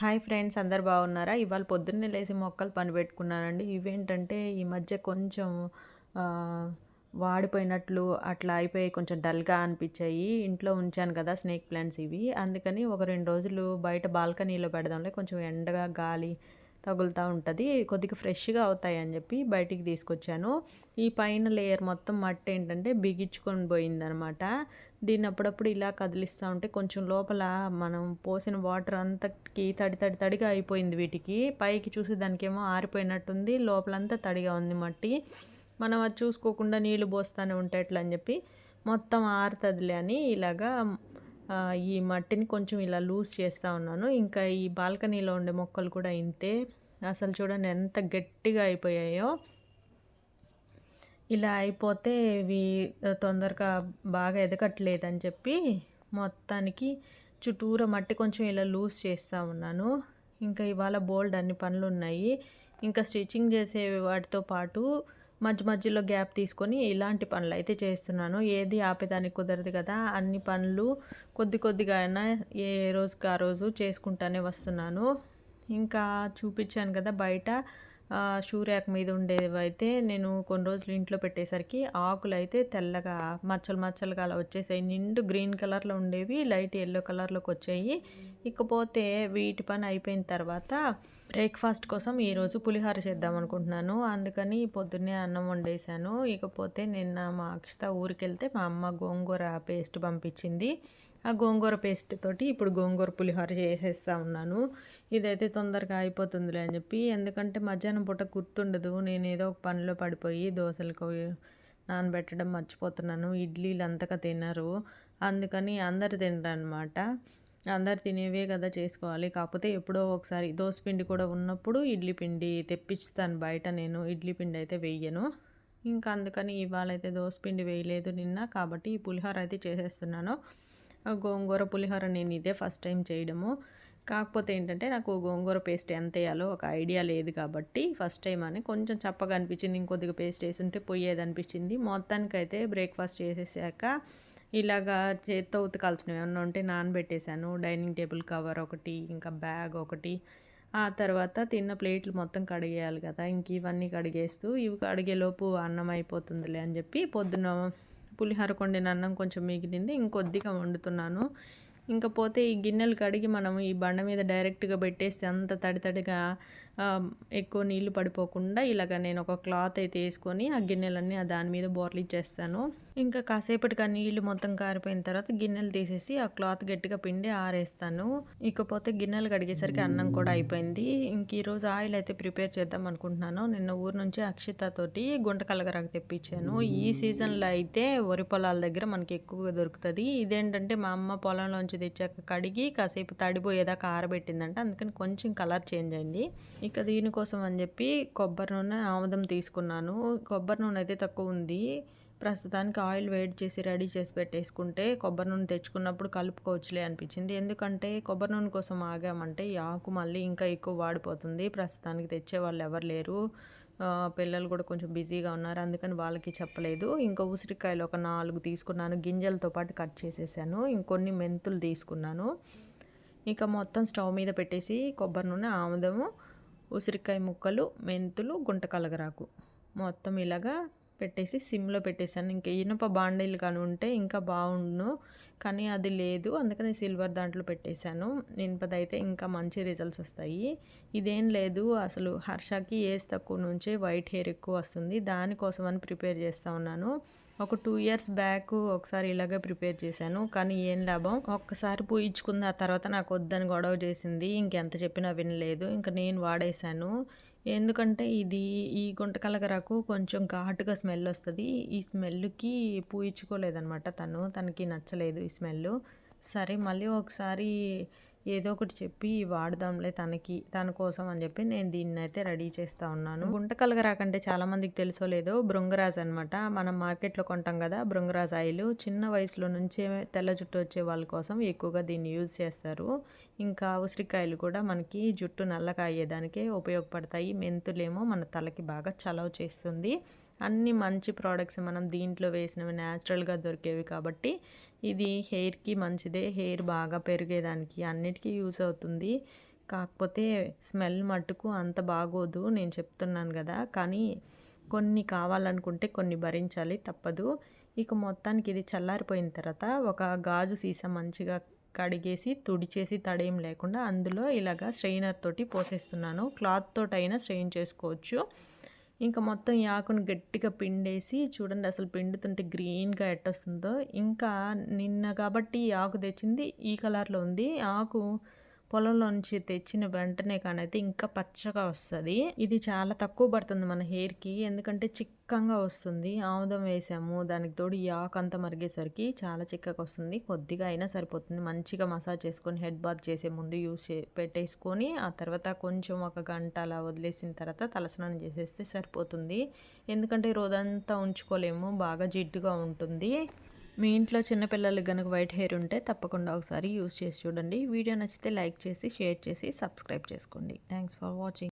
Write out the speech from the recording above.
Hi friends అందరు బాగున్నారా? ఇవాళ పొద్దున్నే లేసి మొక్కలు పని పెట్టుకున్నానండి. ఇవేంటంటే ఈ మధ్య కొంచెం వాడిపోయినట్లు అట్లా అయిపోయి కొంచెం డల్గా అనిపించాయి. ఇంట్లో ఉంచాను కదా స్నేక్ ప్లాంట్స్ ఇవి. అందుకని ఒక రెండు రోజులు బయట బాల్కనీలో పెడదాంలే కొంచెం ఎండగా గాలి తగులుతూ ఉంటుంది. కొద్దిగా ఫ్రెష్గా అవుతాయి అని చెప్పి బయటికి తీసుకొచ్చాను. ఈ పైన లేయర్ మొత్తం మట్టి ఏంటంటే బిగించుకొని పోయిందనమాట. దీన్ని అప్పుడప్పుడు ఇలా కదిలిస్తూ ఉంటే కొంచెం లోపల మనం పోసిన వాటర్ అంతకి తడి తడి తడిగా అయిపోయింది వీటికి. పైకి చూసి దానికేమో ఆరిపోయినట్టుంది. లోపలంతా తడిగా ఉంది మట్టి. మనం అది చూసుకోకుండా నీళ్ళు పోస్తూనే ఉంటే ఎట్లా అని చెప్పి మొత్తం ఆరుతుందిలే అని ఇలాగా ఈ మట్టిని కొంచెం ఇలా లూజ్ చేస్తూ ఉన్నాను. ఇంకా ఈ బాల్కనీలో ఉండే మొక్కలు కూడా ఇంతే. అసలు చూడండి ఎంత గట్టిగా అయిపోయాయో. ఇలా అయిపోతే ఇవి తొందరగా బాగా ఎదగట్లేదని చెప్పి మొత్తానికి చుట్టూరా మట్టి కొంచెం ఇలా లూజ్ చేస్తూ ఉన్నాను. ఇంకా ఇవాళ బోల్డ్ అన్ని పనులు ఉన్నాయి. ఇంకా స్టిచ్చింగ్ చేసే వాటితో పాటు మధ్య మధ్యలో గ్యాప్ తీసుకొని ఇలాంటి పనులు అయితే చేస్తున్నాను. ఏది ఆపేదానికి కుదరదు కదా అన్ని పనులు కొద్ది కొద్దిగా అయినా ఏ రోజుకి ఆ రోజు చేసుకుంటానే వస్తున్నాను. ఇంకా చూపించాను కదా బయట. షూ ర్యాక్ మీద ఉండేవి అయితే నేను కొన్ని రోజులు ఇంట్లో పెట్టేసరికి ఆకులు అయితే తెల్లగా మచ్చలు మచ్చలుగా అలా వచ్చేసాయి. నిండు గ్రీన్ కలర్లో ఉండేవి లైట్ ఎల్లో కలర్లోకి వచ్చాయి. ఇకపోతే వీటి పని అయిపోయిన తర్వాత బ్రేక్ఫాస్ట్ కోసం ఈరోజు పులిహోర చేద్దాం అనుకుంటున్నాను. అందుకని పొద్దున్నే అన్నం వండేసాను ఇకపోతే నిన్న మా అక్షత ఊరికి వెళ్తే మా అమ్మ గోంగూర పేస్ట్ పంపించింది. ఆ గోంగూర పేస్ట్ తోటి ఇప్పుడు గోంగూర పులిహోర చేసేస్తా ఉన్నాను. ఇదైతే తొందరగా అయిపోతుందిలే అని చెప్పి ఎందుకంటే మధ్యాహ్నం పూట గుర్తుండదు. నేను ఏదో ఒక పనిలో పడిపోయి దోశలకు నానబెట్టడం మర్చిపోతున్నాను. ఇడ్లీలు అంతగా తినరు. అందుకని అందరు తినరు అనమాట అందరు తినేవే కదా చేసుకోవాలి. కాకపోతే ఎప్పుడో ఒకసారి దోశ పిండి కూడా ఉన్నప్పుడు ఇడ్లీ పిండి తెప్పిస్తాను బయట నేను. ఇడ్లీ పిండి అయితే వేయను ఇంకా అందుకని ఇవాళ అయితే దోశ పిండి వేయలేదు నిన్న. కాబట్టి ఈ పులిహోర అయితే చేసేస్తున్నాను. గోంగూర పులిహోర నేను ఇదే ఫస్ట్ టైం చేయడము. కాకపోతే ఏంటంటే నాకు గోంగూర పేస్ట్ ఎంత వేయాలో ఒక ఐడియా లేదు కాబట్టి ఫస్ట్ టైం అని కొంచెం చప్పగా అనిపించింది ఇంకొద్దిగా పేస్ట్ వేసి ఉంటే పోయేది అనిపించింది. మొత్తానికైతే బ్రేక్ఫాస్ట్ చేసేసాక ఇలాగా చేత్తో ఉతకాల్సినవి ఏమన్నా ఉంటే నానబెట్టేశాను. డైనింగ్ టేబుల్ కవర్ ఒకటి ఇంకా బ్యాగ్ ఒకటి. ఆ తర్వాత తిన్న ప్లేట్లు మొత్తం కడిగేయాలి కదా ఇంక ఇవన్నీ కడిగేస్తూ ఇవి కడిగేలోపు అన్నం అయిపోతుందిలే అని చెప్పి పొద్దున పులిహోర కొండిన అన్నం కొంచెం మిగిలింది ఇంకొద్దిగా వండుతున్నాను. ఇంకా పోతే ఈ గిన్నెలు కడిగి మనం ఈ బండ మీద డైరెక్ట్గా పెట్టేస్తే అంత తడి తడిగా ఎక్కువ నీళ్ళు పడిపోకుండా ఇలాగ నేను ఒక క్లాత్ అయితే వేసుకొని ఆ గిన్నెలన్నీ ఆ దాని మీద బోర్లు ఇచ్చేస్తాను. ఇంకా కాసేపటికి ఆ నీళ్ళు మొత్తం కారిపోయిన తర్వాత గిన్నెలు తీసేసి ఆ క్లాత్ గట్టిగా పిండి ఆరేస్తాను. ఇకపోతే గిన్నెలు కడిగేసరికి అన్నం కూడా అయిపోయింది. ఇంక ఈరోజు ఆయిల్ అయితే ప్రిపేర్ చేద్దాం అనుకుంటున్నాను. నిన్న ఊరు నుంచి అక్షితతోటి గుంట కలగరాకు తెప్పించాను. ఈ సీజన్లో అయితే వరి పొలాల దగ్గర మనకి ఎక్కువగా దొరుకుతుంది. ఇదేంటంటే మా అమ్మ పొలంలోంచి తెచ్చాక కడిగి కాసేపు తడిపోయేదాకా ఆరబెట్టిందంట. అందుకని కొంచెం కలర్ చేంజ్ అయింది. ఇక దీనికోసం అని చెప్పి కొబ్బరి నూనె ఆముదం తీసుకున్నాను. కొబ్బరి నూనె అయితే తక్కువ ఉంది. ప్రస్తుతానికి ఆయిల్ వేడి చేసి రెడీ చేసి పెట్టేసుకుంటే కొబ్బరి నూనె తెచ్చుకున్నప్పుడు కలుపుకోవచ్చులే అనిపించింది. ఎందుకంటే కొబ్బరి నూనె కోసం ఆగామంటే ఈ ఆకు మళ్ళీ ఇంకా ఎక్కువ వాడిపోతుంది. ప్రస్తుతానికి తెచ్చే వాళ్ళు ఎవరు లేరు. పిల్లలు కూడా కొంచెం బిజీగా ఉన్నారు. అందుకని వాళ్ళకి చెప్పలేదు. ఇంకా ఉసిరికాయలు ఒక నాలుగు తీసుకున్నాను. గింజలతో పాటు కట్ చేసేసాను. ఇంకొన్ని మెంతులు తీసుకున్నాను. ఇక మొత్తం స్టవ్ మీద పెట్టేసి కొబ్బరి నూనె ఆముదము ఉసిరికాయ ముక్కలు మెంతులు గుంట కలగరాకు. మొత్తం ఇలాగా పెట్టేసి సిమ్లో పెట్టేశాను. ఇంకా ఇనుప బాండీలు కానీ ఉంటే ఇంకా బాగుండును. కానీ అది లేదు. అందుకని సిల్వర్ దాంట్లో పెట్టేశాను. ఇనుపదైతే ఇంకా మంచి రిజల్ట్స్ వస్తాయి. ఇదేం లేదు. అసలు హర్షకి ఏజ్ తక్కువ నుంచే వైట్ హెయిర్ ఎక్కువ వస్తుంది. దానికోసం అని ప్రిపేర్ చేస్తూ ఉన్నాను. ఒక టూ ఇయర్స్ బ్యాక్ ఒకసారి ఇలాగే ప్రిపేర్ చేశాను. కానీ ఏం లాభం? ఒక్కసారి పూయించుకుంది ఆ తర్వాత నాకు వద్దని గొడవ చేసింది. ఇంకెంత చెప్పినా వినలేదు. ఇంకా నేను వాడేశాను. ఎందుకంటే ఇది ఈ గుంటకలగరకు కొంచెం ఘాటుగా స్మెల్ వస్తుంది. ఈ స్మెల్కి పూయించుకోలేదనమాట తను. తనకి నచ్చలేదు ఈ స్మెల్ సరే మళ్ళీ ఒకసారి ఏదో ఒకటి చెప్పి వాడదాంలే తనకి తన కోసం అని చెప్పి నేను దీన్ని అయితే రెడీ చేస్తూ ఉన్నాను. గుంటకలగరాకంటే చాలా మందికి తెలుసో లేదో బృంగరాజ్ అనమాట మనం మార్కెట్లో కొంటాం కదా బృంగరాజ్ ఆయిల్. చిన్న వయసులో నుంచే తెల్ల జుట్టు వచ్చే వాళ్ళ కోసం ఎక్కువగా దీన్ని యూజ్ చేస్తారు. ఇంకా ఉసిరికాయలు కూడా మనకి జుట్టు నల్లగా అయ్యేదానికే ఉపయోగపడతాయి. మెంతులేమో మన తలకి బాగా చలవ చేస్తుంది. అన్ని మంచి ప్రోడక్ట్స్ మనం దీంట్లో వేసినవి న్యాచురల్గా దొరికేవి కాబట్టి ఇది హెయిర్కి మంచిదే. హెయిర్ బాగా పెరిగేదానికి అన్నిటికీ యూస్ అవుతుంది. కాకపోతే స్మెల్ మట్టుకు అంత బాగోదు నేను చెప్తున్నాను కదా. కానీ కొన్ని కావాలనుకుంటే కొన్ని భరించాలి తప్పదు. ఇక మొత్తానికి ఇది చల్లారిపోయిన తర్వాత ఒక గాజు సీసా మంచిగా కడిగేసి తుడిచేసి తడేం లేకుండా అందులో ఇలాగా స్ట్రెయినర్ తోటి పోసేస్తున్నాను. క్లాత్ తోటైనా అయినా స్ట్రెయిన్ చేసుకోవచ్చు. ఇంకా మొత్తం ఈ ఆకును గట్టిగా పిండేసి చూడండి అసలు పిండుతుంటే గ్రీన్గా ఎట్టొస్తుందో. ఇంకా నిన్న కాబట్టి ఈ ఆకు తెచ్చింది ఈ కలర్లో ఉంది. ఆకు పొలంలో నుంచి తెచ్చిన వెంటనే కానైతే ఇంకా పచ్చగా వస్తుంది. ఇది చాలా తక్కువ పడుతుంది మన హెయిర్కి. ఎందుకంటే చిక్ చిక్కగా వస్తుంది. ఆముదం వేసాము. దానికి తోడు ఈ అంతా మరిగేసరికి చాలా చిక్కగా వస్తుంది. కొద్దిగా అయినా సరిపోతుంది. మంచిగా మసాజ్ చేసుకొని హెడ్ బాత్ చేసే ముందు యూస్ చే పెట్టేసుకొని ఆ తర్వాత కొంచెం ఒక గంట అలా వదిలేసిన తర్వాత తలస్నానం చేసేస్తే సరిపోతుంది. ఎందుకంటే రోజంతా ఉంచుకోలేము. బాగా జిడ్డుగా ఉంటుంది. మీ ఇంట్లో చిన్నపిల్లలకి కనుక వైట్ హెయిర్ ఉంటే తప్పకుండా ఒకసారి యూస్ చేసి చూడండి. వీడియో నచ్చితే లైక్ చేసి షేర్ చేసి సబ్స్క్రైబ్ చేసుకోండి. Thanks for watching.